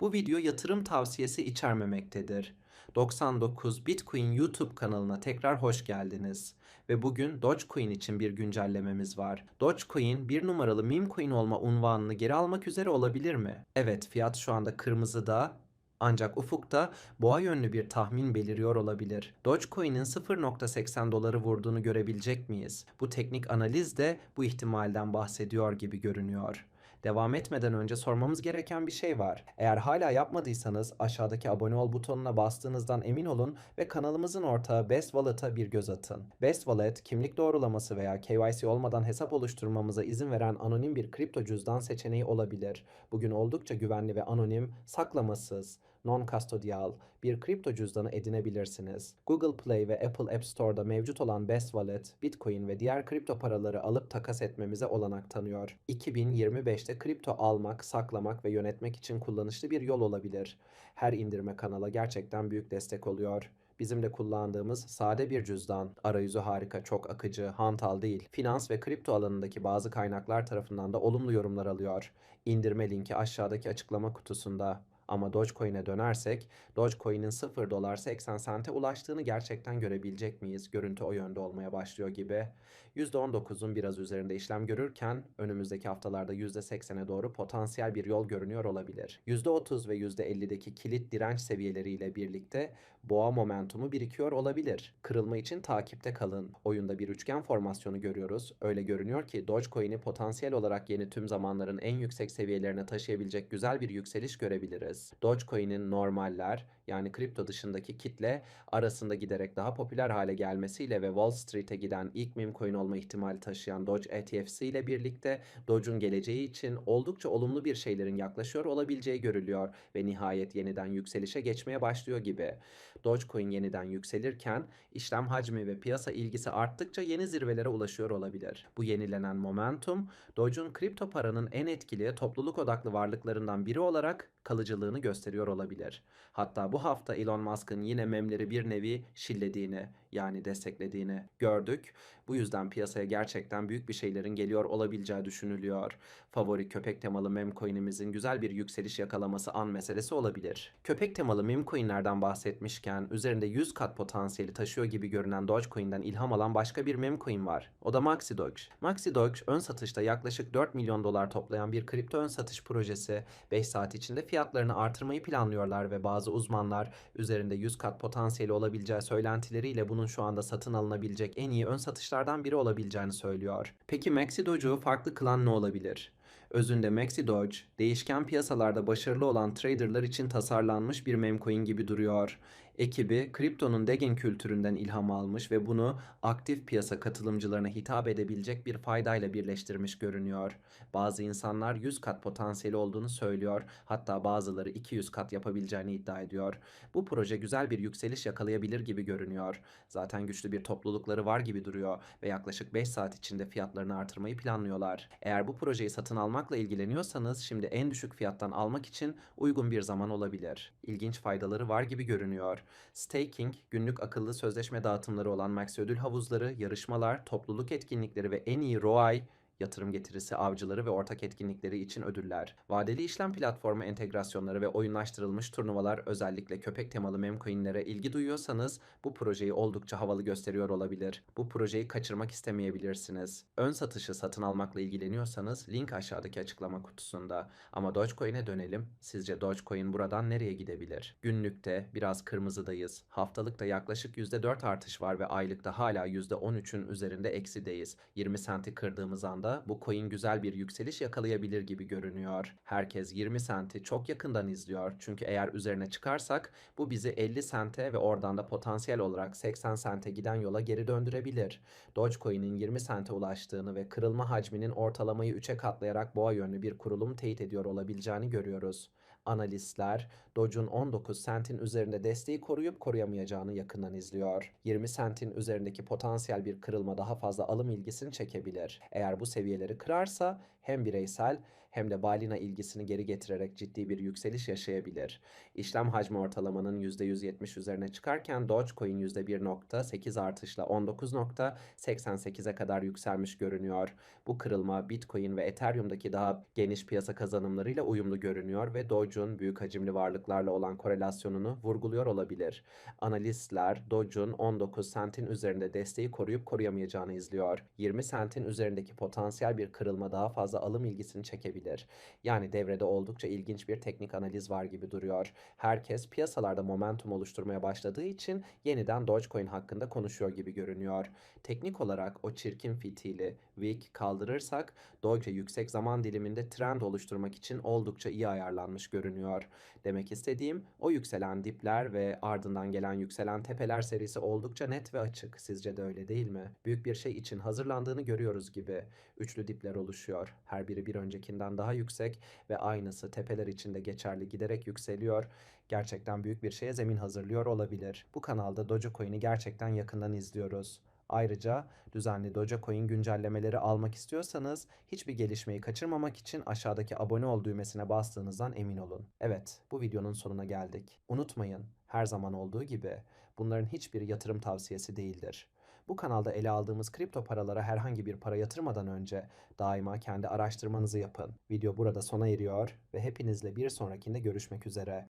Bu video yatırım tavsiyesi içermemektedir. 99 Bitcoin YouTube kanalına tekrar hoş geldiniz. Ve bugün Dogecoin için bir güncellememiz var. Dogecoin bir numaralı meme coin olma unvanını geri almak üzere olabilir mi? Evet fiyat şu anda kırmızıda ancak ufukta boğa yönlü bir tahmin beliriyor olabilir. Dogecoin'in 0.80 doları vurduğunu görebilecek miyiz? Bu teknik analiz de bu ihtimalden bahsediyor gibi görünüyor. Devam etmeden önce sormamız gereken bir şey var. Eğer hala yapmadıysanız aşağıdaki abone ol butonuna bastığınızdan emin olun ve kanalımızın ortağı Best Wallet'a bir göz atın. Best Wallet, kimlik doğrulaması veya KYC olmadan hesap oluşturmamıza izin veren anonim bir kripto cüzdan seçeneği olabilir. Bugün oldukça güvenli ve anonim, saklamasız, non-custodial bir kripto cüzdanı edinebilirsiniz. Google Play ve Apple App Store'da mevcut olan Best Wallet, Bitcoin ve diğer kripto paraları alıp takas etmemize olanak tanıyor. 2025'te kripto almak, saklamak ve yönetmek için kullanışlı bir yol olabilir. Her indirme kanala gerçekten büyük destek oluyor. Bizim de kullandığımız sade bir cüzdan. Arayüzü harika, çok akıcı, hantal değil. Finans ve kripto alanındaki bazı kaynaklar tarafından da olumlu yorumlar alıyor. İndirme linki aşağıdaki açıklama kutusunda. Ama Dogecoin'e dönersek, Dogecoin'in 0 dolar 80 sente ulaştığını gerçekten görebilecek miyiz? Görüntü o yönde olmaya başlıyor gibi. %19'un biraz üzerinde işlem görürken önümüzdeki haftalarda %80'e doğru potansiyel bir yol görünüyor olabilir. %30 ve %50'deki kilit direnç seviyeleriyle birlikte boğa momentumu birikiyor olabilir. Kırılma için takipte kalın. Oyunda bir üçgen formasyonu görüyoruz. Öyle görünüyor ki Dogecoin'i potansiyel olarak yeni tüm zamanların en yüksek seviyelerine taşıyabilecek güzel bir yükseliş görebiliriz. Dogecoin'in normaller yani kripto dışındaki kitle arasında giderek daha popüler hale gelmesiyle ve Wall Street'e giden ilk meme coin olma ihtimali taşıyan Doge ETF'si ile birlikte Doge'un geleceği için oldukça olumlu bir şeylerin yaklaşıyor olabileceği görülüyor ve nihayet yeniden yükselişe geçmeye başlıyor gibi. Dogecoin yeniden yükselirken işlem hacmi ve piyasa ilgisi arttıkça yeni zirvelere ulaşıyor olabilir. Bu yenilenen momentum Doge'un kripto paranın en etkili topluluk odaklı varlıklarından biri olarak kalıcılığını gösteriyor olabilir. Hatta bu hafta Elon Musk'ın yine memleri bir nevi şillediğini yani desteklediğini gördük. Bu yüzden piyasaya gerçekten büyük bir şeylerin geliyor olabileceği düşünülüyor. Favori köpek temalı meme coin'imizin güzel bir yükseliş yakalaması an meselesi olabilir. Köpek temalı meme coin'lerden bahsetmişken üzerinde 100 kat potansiyeli taşıyor gibi görünen Dogecoin'den ilham alan başka bir meme coin var. O da Maxi Doge. Maxi Doge ön satışta yaklaşık 4 milyon dolar toplayan bir kripto ön satış projesi. 5 saat içinde fiyatlarını artırmayı planlıyorlar ve bazı uzmanlar üzerinde 100 kat potansiyeli olabileceği söylentileriyle bunun şu anda satın alınabilecek en iyi ön satışlardan biri olabileceğini söylüyor. Peki Maxi farklı kılan ne olabilir? Özünde Maxi Doge, değişken piyasalarda başarılı olan traderlar için tasarlanmış bir meme coin gibi duruyor. Ekibi kriptonun degen kültüründen ilham almış ve bunu aktif piyasa katılımcılarına hitap edebilecek bir faydayla birleştirmiş görünüyor. Bazı insanlar 100 kat potansiyeli olduğunu söylüyor, hatta bazıları 200 kat yapabileceğini iddia ediyor. Bu proje güzel bir yükseliş yakalayabilir gibi görünüyor. Zaten güçlü bir toplulukları var gibi duruyor ve yaklaşık 5 saat içinde fiyatlarını artırmayı planlıyorlar. Eğer bu projeyi satın almakla ilgileniyorsanız şimdi en düşük fiyattan almak için uygun bir zaman olabilir. İlginç faydaları var gibi görünüyor. Staking, günlük akıllı sözleşme dağıtımları olan Max ödül havuzları, yarışmalar, topluluk etkinlikleri ve en iyi ROI yatırım getirisi avcıları ve ortak etkinlikleri için ödüller. Vadeli işlem platformu entegrasyonları ve oyunlaştırılmış turnuvalar özellikle köpek temalı meme coinlere ilgi duyuyorsanız bu projeyi oldukça havalı gösteriyor olabilir. Bu projeyi kaçırmak istemeyebilirsiniz. Ön satışı satın almakla ilgileniyorsanız link aşağıdaki açıklama kutusunda. Ama Dogecoin'e dönelim. Sizce Dogecoin buradan nereye gidebilir? Günlükte biraz kırmızıdayız. Haftalıkta yaklaşık %4 artış var ve aylıkta hala %13'ün üzerinde eksideyiz. 20 senti kırdığımız anda bu coin güzel bir yükseliş yakalayabilir gibi görünüyor. Herkes 20 senti çok yakından izliyor. Çünkü eğer üzerine çıkarsak bu bizi 50 sente ve oradan da potansiyel olarak 80 sente giden yola geri döndürebilir. Dogecoin'in 20 sente ulaştığını ve kırılma hacminin ortalamayı 3'e katlayarak boğa yönlü bir kurulum teyit ediyor olabileceğini görüyoruz analistler Doge'un 19 sentin üzerinde desteği koruyup koruyamayacağını yakından izliyor. 20 sentin üzerindeki potansiyel bir kırılma daha fazla alım ilgisini çekebilir. Eğer bu seviyeleri kırarsa hem bireysel hem de balina ilgisini geri getirerek ciddi bir yükseliş yaşayabilir. İşlem hacmi ortalamanın %170 üzerine çıkarken Dogecoin %1.8 artışla 19.88'e kadar yükselmiş görünüyor. Bu kırılma Bitcoin ve Ethereum'daki daha geniş piyasa kazanımlarıyla uyumlu görünüyor ve Doge'un büyük hacimli varlıklarla olan korelasyonunu vurguluyor olabilir. Analistler Doge'un 19 sentin üzerinde desteği koruyup koruyamayacağını izliyor. 20 sentin üzerindeki potansiyel bir kırılma daha fazla alım ilgisini çekebilir. Yani devrede oldukça ilginç bir teknik analiz var gibi duruyor. Herkes piyasalarda momentum oluşturmaya başladığı için yeniden Dogecoin hakkında konuşuyor gibi görünüyor. Teknik olarak o çirkin fitili wick kaldırırsak Doge yüksek zaman diliminde trend oluşturmak için oldukça iyi ayarlanmış görünüyor. Demek istediğim o yükselen dipler ve ardından gelen yükselen tepeler serisi oldukça net ve açık. Sizce de öyle değil mi? Büyük bir şey için hazırlandığını görüyoruz gibi. Üçlü dipler oluşuyor. Her biri bir öncekinden daha yüksek ve aynısı tepeler için de geçerli giderek yükseliyor. Gerçekten büyük bir şeye zemin hazırlıyor olabilir. Bu kanalda Dogecoin'i gerçekten yakından izliyoruz. Ayrıca düzenli Dogecoin güncellemeleri almak istiyorsanız hiçbir gelişmeyi kaçırmamak için aşağıdaki abone ol düğmesine bastığınızdan emin olun. Evet, bu videonun sonuna geldik. Unutmayın, her zaman olduğu gibi bunların hiçbiri yatırım tavsiyesi değildir. Bu kanalda ele aldığımız kripto paralara herhangi bir para yatırmadan önce daima kendi araştırmanızı yapın. Video burada sona eriyor ve hepinizle bir sonrakinde görüşmek üzere.